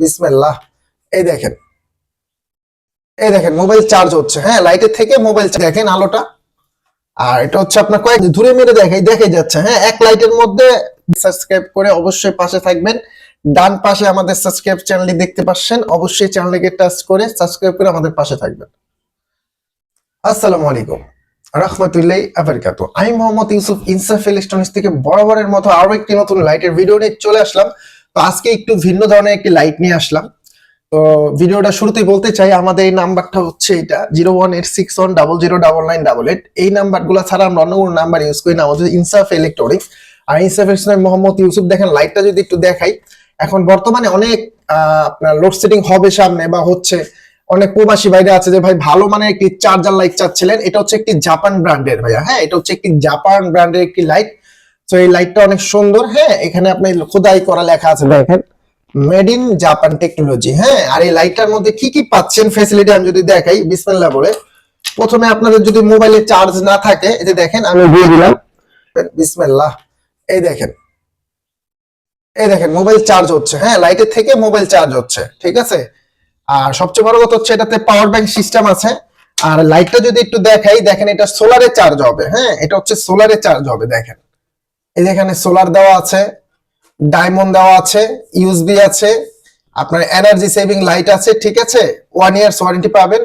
বিসমিল্লাহ। এই দেখেন। এই দেখেন, মোবাইল চার্জ হচ্ছে হ্যাঁ? লাইটের থেকে মোবাইল দেখেন আলোটা। আর এটা হচ্ছে আপনার কয়েক দূরে মেরে দেখাই দেখে যাচ্ছে হ্যাঁ? এক লাইটের মধ্যে সাবস্ক্রাইব করে অবশ্যই পাশে থাকবেন। ডান পাশে আমাদের সাবস্ক্রাইব চ্যানেলটি দেখতে পাচ্ছেন। অবশ্যই চ্যানেলটিকে টাচ করে সাবস্ক্রাইব করে আমাদের পাশে থাকবেন। আসসালামু আলাইকুম। রহমতুল্লাহ আবরকাত আমি মোহাম্মদ ইউসুফ ইনসাফ ইলেকট্রনিক্স থেকে বরাবরের মতো আরও একটি নতুন লাইটের ভিডিও নিয়ে চলে আসলাম। তো আজকে একটু ভিন্ন ধরনের একটি লাইট নিয়ে আসলাম। তো ভিডিওটা শুরুতেই বলতে চাই, আমাদের এই নাম্বারটা হচ্ছে এটা zero one eight six one double zero double nine double eight এই নাম্বারগুলো ছাড়া আমরা অন্য কোনো নাম্বার ইউজ করি না, আমাদের ইনসাফ ইলেকট্রনিক্স আর ইনসাফ ইলেকট্রনিক্স মোহাম্মদ ইউসুফ, দেখেন লাইটটা যদি একটু দেখাই, এখন বর্তমানে অনেক আপনার লোডশেডিং হবে সামনে বা হচ্ছে অনেক প্রবাসী বাইরে আছে যে, ভাই, ভালো মানে একটি চার্জার লাইট চাচ্ছিলেন। এটা হচ্ছে একটি জাপান ব্র্যান্ডের ভাইয়া। হ্যাঁ এটা হচ্ছে একটি জাপান ব্র্যান্ডের একটি লাইট তো এই লাইটটা অনেক সুন্দর হ্যাঁ? এখানে আপনি খোদাই করা লেখা আছে। দেখেন। মেড ইন জাপান টেকনোলজি হ্যাঁ? আর এই লাইটটার মধ্যে কি কি পাচ্ছেন ফ্যাসিলিটি আমি যদি দেখাই বিসমিল্লাহ বলে। প্রথমে আপনাদের যদি মোবাইলে চার্জ না থাকে এই যে দেখেন আমি দিয়ে দিলাম। বিসমিল্লাহ। এই দেখেন। এই দেখেন মোবাইল চার্জ হচ্ছে হ্যাঁ? লাইটের থেকে মোবাইল চার্জ হচ্ছে ঠিক আছে? আর সবচেয়ে বড় কথা হচ্ছে এটাতে পাওয়ার ব্যাংক সিস্টেম আছে। আর লাইটটা যদি একটু দেখাই দেখেন এটা সোলারে চার্জ হবে হ্যাঁ? এটা হচ্ছে সোলারে চার্জ হবে দেখেন। এই যেখানে সোলার দেওয়া আছে ডায়মন্ড দেওয়া আছে ইউএসবি আছে, আপনার এনার্জি সেভিং লাইট আছে, ঠিক আছে? ওয়ান ইয়ার্স ওয়ারেন্টি পাবেন।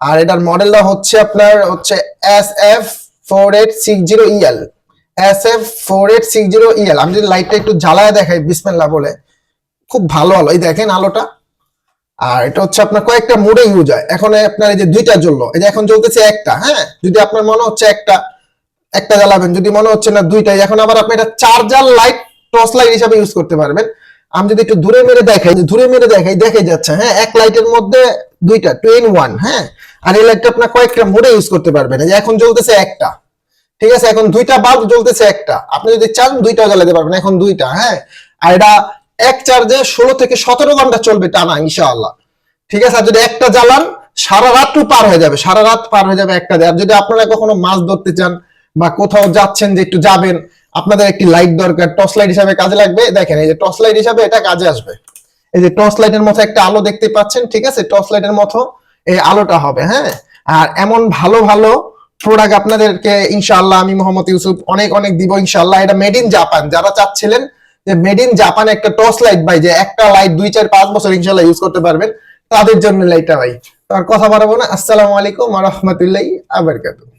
আর এটার মডেলটা হচ্ছে আপনার হচ্ছে S F four eight six zero EL S F four eight six zero EL আমি যদি লাইটটা একটু জ্বালায় দেখাই বিসমেল্লা বলে। খুব ভালো আলো। এই দেখেন আলোটা। আর এটা হচ্ছে আপনার কয়েকটা মোডে ইউজ হয়। এখন আপনার এই যে দুইটা জ্বললো এই যে এখন জ্বলতেছে একটা হ্যাঁ? যদি আপনার মনে হচ্ছে একটা একটা জ্বালাবেন। যদি মনে হচ্ছে না দুইটাই, এখন আবার আপনি এটা চার্জার লাইট টর্চ লাইট হিসাবে ইউজ করতে পারবেন। আমি যদি একটু দূরে মেরে দেখাই দূরে মেরে দেখাই দেখে যাচ্ছে হ্যাঁ এক লাইটের মধ্যে দুইটা টু ইন ওয়ান হ্যাঁ? আর এই লাইটটা আপনার কয়েকটা মোডে ইউজ করতে পারবেন। যে এখন জ্বলতেছে একটা। ঠিক আছে, এখন দুইটা বাল্ব জ্বলতেছে একটা। আপনি যদি চান দুইটা জ্বালাতে পারবেন, এখন দুইটা হ্যাঁ? আর এটা এক চার্জে ষোলো থেকে সতেরো ঘণ্টা চলবে টানা, ইনশাআল্লাহ। ঠিক আছে, আর যদি একটা জ্বালান, সারা রাতও পার হয়ে যাবে, সারা রাত পার হয়ে যাবে একটা। আর যদি আপনারা কখনো মাছ ধরতে চান বা কোথাও যাচ্ছেন যে একটু যাবেন, আপনাদের একটি লাইট দরকার টর্চ লাইট হিসাবে কাজে লাগবে। দেখেন, এই যে টর্চ লাইট হিসাবে এটা কাজে আসবে। এই যে টর্চ লাইটের মতো একটা আলো দেখতে পাচ্ছেন, ঠিক আছে? টর্চ লাইটের মতো এই আলোটা হবে হ্যাঁ? আর এমন ভালো ভালো প্রোডাক্ট আপনাদেরকে ইনশাআল্লাহ আমি মোহাম্মদ ইউসুফ অনেক অনেক দিব ইনশাআল্লাহ। এটা মেড ইন জাপান যারা চাচ্ছিলেন যে মেড ইন জাপান একটা টর্চ লাইট ভাই, যে একটা লাইট দুই, চার, পাঁচ বছর ইনশাআল্লাহ ইউজ করতে পারবেন, তাদের জন্য লাইটটা ভাই। তার কথা বাড়াবো না। আসসালামু আলাইকুম ওয়া রাহমাতুল্লাহি বারাকাতুহু।